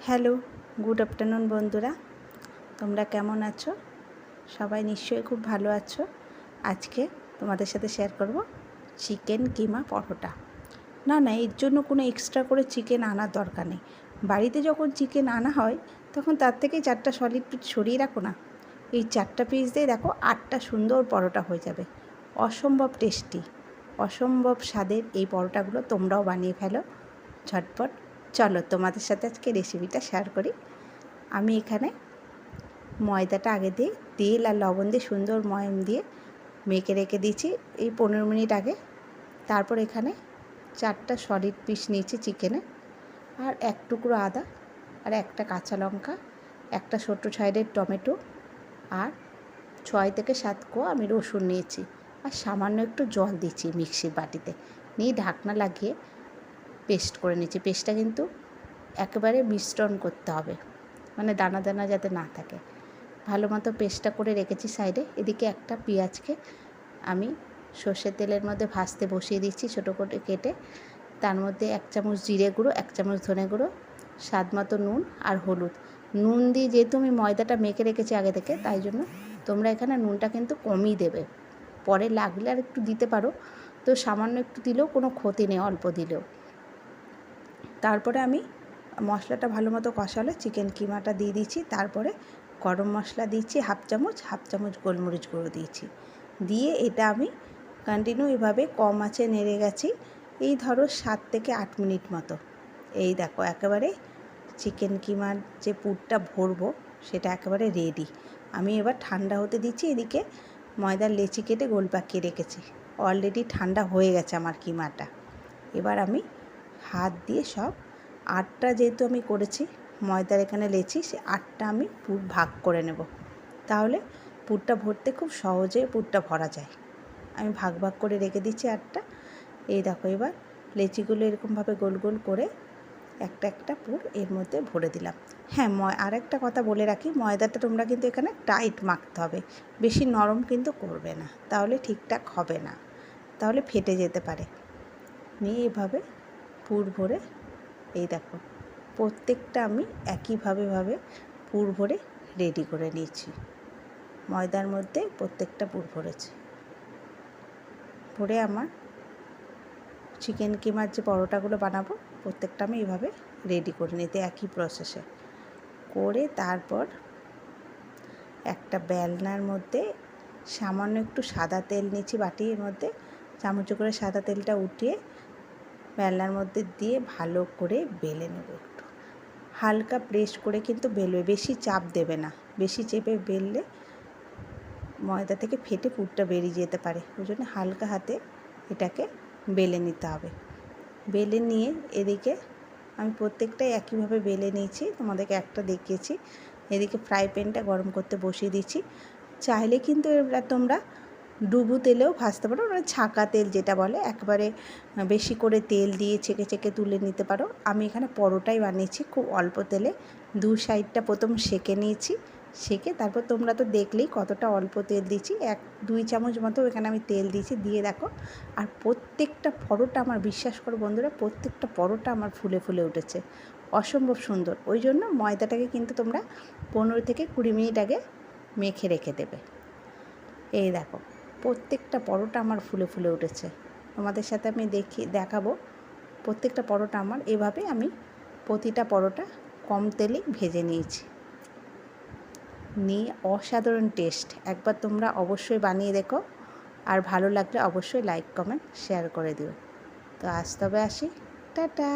Hello, good afternoon বন্ধুরা। তোমরা কেমন আছো? সবাই নিশ্চয়ই খুব ভালো আছো। আজকে তোমাদের সাথে শেয়ার করব চিকেন কিমা পরোটা। না না, এর জন্য কোনো এক্সট্রা করে চিকেন আনার দরকার নেই। বাড়িতে যখন চিকেন আনা হয়, তখন তার থেকে চারটা সলিড পিস সরিয়ে রাখো না। এই চারটা পিস দিয়ে দেখো আটটা সুন্দর পরোটা হয়ে যাবে। অসম্ভব টেস্টি অসম্ভব স্বাদের এই পরোটাগুলো তোমরাও বানিয়ে ফেলো, ঝটপট। চলো তোমাদের সাথে আজকে রেসিপিটা শেয়ার করি। আমি এখানে ময়দাটা আগে দিয়ে তেল আর লবণ দিয়ে সুন্দর ময়ম দিয়ে মেখে রেখে দিয়েছি। এই পনেরো মিনিট আগে। তারপর এখানে চারটা সলিড পিস নিয়েছি চিকেনে আর এক টুকরো আদা আর একটা কাঁচা লঙ্কা, একটা ছোটো সাইডের টমেটো আর ছয় থেকে সাত কোয়া আমি রসুন নিয়েছি। আর সামান্য একটু জল দিচ্ছি মিক্সির বাটিতে। নিয়ে ঢাকনা লাগিয়ে পেস্ট করে নিচ্ছি। পেস্টটা কিন্তু একেবারে মিশ্রণ করতে হবে। মানে দানা দানা যাতে না থাকে। ভালো মতো পেস্টটা করে রেখেছি সাইডে। এদিকে একটা পেঁয়াজকে আমি সর্ষের তেলের মধ্যে ভাজতে বসিয়ে দিচ্ছি ছোটো করে কেটে। তার মধ্যে এক চামচ জিরে গুঁড়ো, এক চামচ ধনে গুঁড়ো, স্বাদ মতো নুন আর হলুদ। নুন দিয়ে যেহেতু আমি ময়দাটা মেখে রেখেছি আগে থেকে, তাই জন্য তোমরা এখানে নুনটা কিন্তু কমই দেবে। পরে লাগলে আর একটু দিতে পারো। তো সামান্য একটু দিলেও কোনো ক্ষতি নেই, অল্প দিলেও। তারপরে আমি মশলাটা ভালো মতো কষালে চিকেন কিমাটা দিয়ে দিচ্ছি তারপরে গরম মশলা দিচ্ছি হাফ চামচ হাফ চামচ গোলমরিচ গুঁড়ো দিয়েছি। দিয়ে এটা আমি কন্টিনিউ এভাবে কম আছে নেড়ে গেছি, এই ধরো সাত থেকে আট মিনিট মতো। এই দেখো, একেবারে চিকেন কিমার যে পুরটা ভরবো, সেটা একেবারে রেডি আমি এবার ঠান্ডা হতে দিচ্ছি এদিকে ময়দার লেচি কেটে গোল পাকিয়ে রেখেছি। অলরেডি ঠান্ডা হয়ে গেছে আমার কিমাটা। এবার আমি হাত দিয়ে সব। আটটা যেহেতু আমি করেছি, ময়দার এখানে লেছি সে আটটা আমি পুর ভাগ করে নেব। তাহলে পুরটা ভরতে খুব সহজে পুরটা ভরা যায়। আমি ভাগ ভাগ করে রেখে দিচ্ছি আটটা। এই দেখো এবার লেচিগুলো এরকমভাবে গোল গোল করে একটা একটা পুর এর মধ্যে ভরে দিলাম। হ্যাঁ ময় আর একটা কথা বলে রাখি, ময়দাটা তোমরা কিন্তু এখানে টাইট মাখতে হবে। বেশি নরম কিন্তু করবে না, তাহলে ঠিকঠাক হবে না, তাহলে ফেটে যেতে পারে। নিয়ে এভাবে পুর ভরে, এই দেখো, প্রত্যেকটা আমি একইভাবে ভাবে পুর ভরে রেডি করে নিয়েছি। ময়দার মধ্যে প্রত্যেকটা পুর ভরেছি। ভরে আমার চিকেন কিমার যে পরোটাগুলো বানাবো, প্রত্যেকটা আমি এইভাবে রেডি করে নিতে, একই প্রসেসে করে তারপর একটা বেলনার মধ্যে সামান্য একটু সাদা তেল নিচ্ছি বাটির মধ্যে, চামচ করে সাদা তেলটা উঠিয়ে বেলনার মধ্যে দিয়ে ভালো করে বেলে নেব একটু। হালকা প্রেস করে কিন্তু বেলবে, বেশি চাপ দেবে না। বেশি চেপে বেললে ময়দা থেকে ফেটে পুরটা বেরিয়ে যেতে পারে। ওই জন্য হালকা হাতে এটাকে বেলে নিতে হবে। বেলে নিয়ে এদিকে আমি প্রত্যেকটাই একইভাবে বেলে নিয়েছি। তোমাদেরকে একটা দেখিয়েছি। এদিকে ফ্রাই প্যানটা গরম করতে বসিয়ে দিচ্ছি চাইলে কিন্তু এবার তোমরা ডুবু তেলেও ভাজতে পারো মানে ছাঁকা তেল যেটা বলে, একবারে বেশি করে তেল দিয়ে ছেঁকে ছেঁকে তুলে নিতে পারো। আমি এখানে পরোটাই বানিয়েছি খুব অল্প তেলে, দু সাইডটা প্রথম সেঁকে নিয়েছি, সেঁকে তারপর তোমরা তো দেখলেই কতটা অল্প তেল দিচ্ছি এক, দুই চামচ মতো এখানে আমি তেল দিয়েছি, দিয়ে দেখো। আর প্রত্যেকটা পরোটা আমার, বিশ্বাস করো বন্ধুরা, প্রত্যেকটা পরোটা আমার ফুলে ফুলে উঠেছে, অসম্ভব সুন্দর। ওই জন্য ময়দাটাকে কিন্তু তোমরা পনেরো থেকে কুড়ি মিনিট আগে মেখে রেখে দেবে। এই দেখো। প্রত্যেকটা পরোটা আমার ফুলে ফুলে উঠেছে। তোমাদের সাথে আমি দেখি, দেখাবো। প্রত্যেকটা পরোটা আমার। এভাবে আমি প্রতিটা পরোটা কম তেলেই ভেজে নিয়েছি। নিয়ে অসাধারণ টেস্ট। একবার তোমরা অবশ্যই বানিয়ে দেখো। আর ভালো লাগলে অবশ্যই লাইক, কমেন্ট, শেয়ার করে দিও। তো আজ তবে আসি। টাটা!